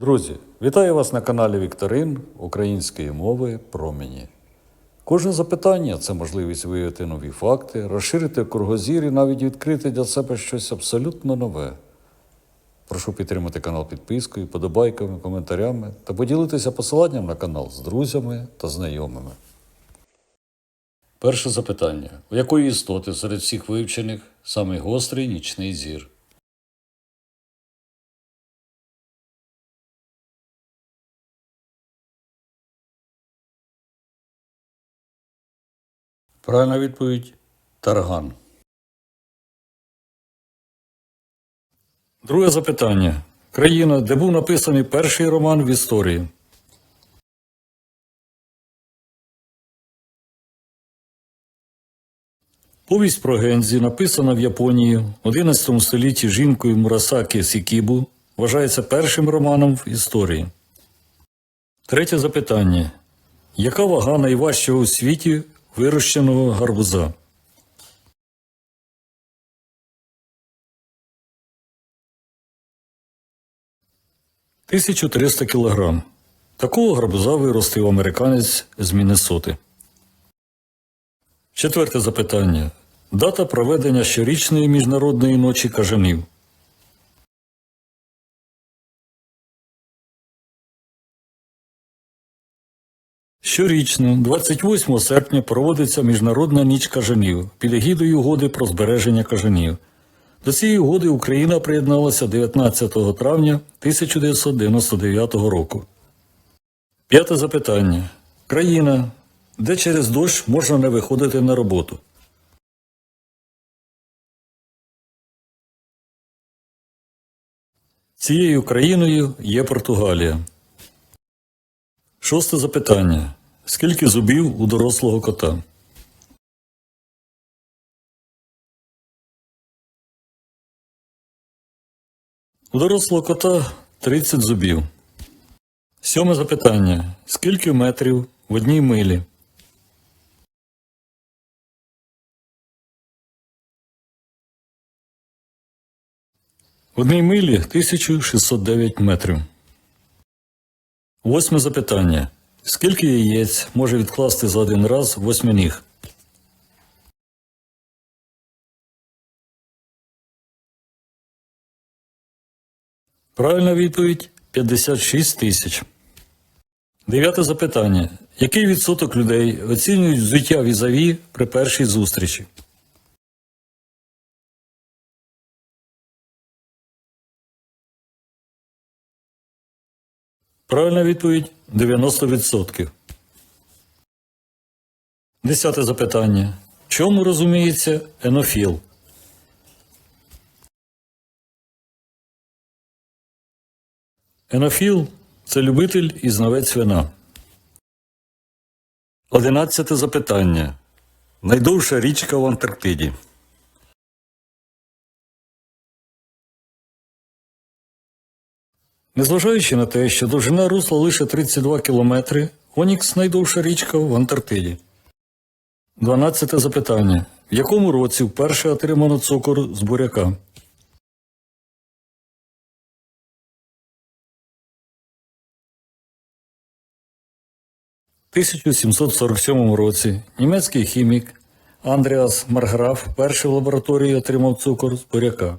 Друзі, вітаю вас на каналі Вікторин української мови промені. Кожне запитання це можливість виявити нові факти, розширити кругозір і навіть відкрити для себе щось абсолютно нове. Прошу підтримати канал підпискою, подобайками, коментарями та поділитися посиланням на канал з друзями та знайомими. Перше запитання: у якої істоти серед всіх вивчених самий гострий нічний зір? Правильна відповідь Тарган. Друге запитання. Країна, де був написаний перший роман в історії. Повість про Гензі, написана в Японії в 11 столітті жінкою Мурасакі Сікібу, вважається першим романом в історії. Третє запитання. Яка вага найважчого у світі вирощеного гарбуза? Тисячу триста кілограм. Такого гарбуза виростив американець з Міннесоти. Четверте запитання. Дата проведення щорічної міжнародної ночі кажанів. Щорічно, 28 серпня, проводиться Міжнародна ніч кажанів під егідою угоди про збереження кажанів. До цієї угоди Україна приєдналася 19 травня 1999 року. П'яте запитання. Країна, де через дощ можна не виходити на роботу. Цією країною є Португалія. Шосте запитання. Скільки зубів у дорослого кота? У дорослого кота 30 зубів. Сьоме запитання. Скільки метрів в одній милі? В одній милі 1609 метрів. Восьме запитання. Скільки яєць може відкласти за один раз восьминіг? Правильна відповідь 56 тисяч. Дев'яте запитання. Який відсоток людей оцінюють взуття візаві при першій зустрічі? Правильна відповідь 90%. Десяте запитання. Чому розуміється енофіл? Енофіл це любитель і знавець вина. Одинадцяте запитання. Найдовша річка в Антарктиді. Незважаючи на те, що довжина русла лише 32 кілометри, Онікс найдовша річка в Антарктиді. 12 запитання. В якому році вперше отримано цукор з буряка? В 1747 році німецький хімік Андріас Марграф перший в лабораторії отримав цукор з буряка.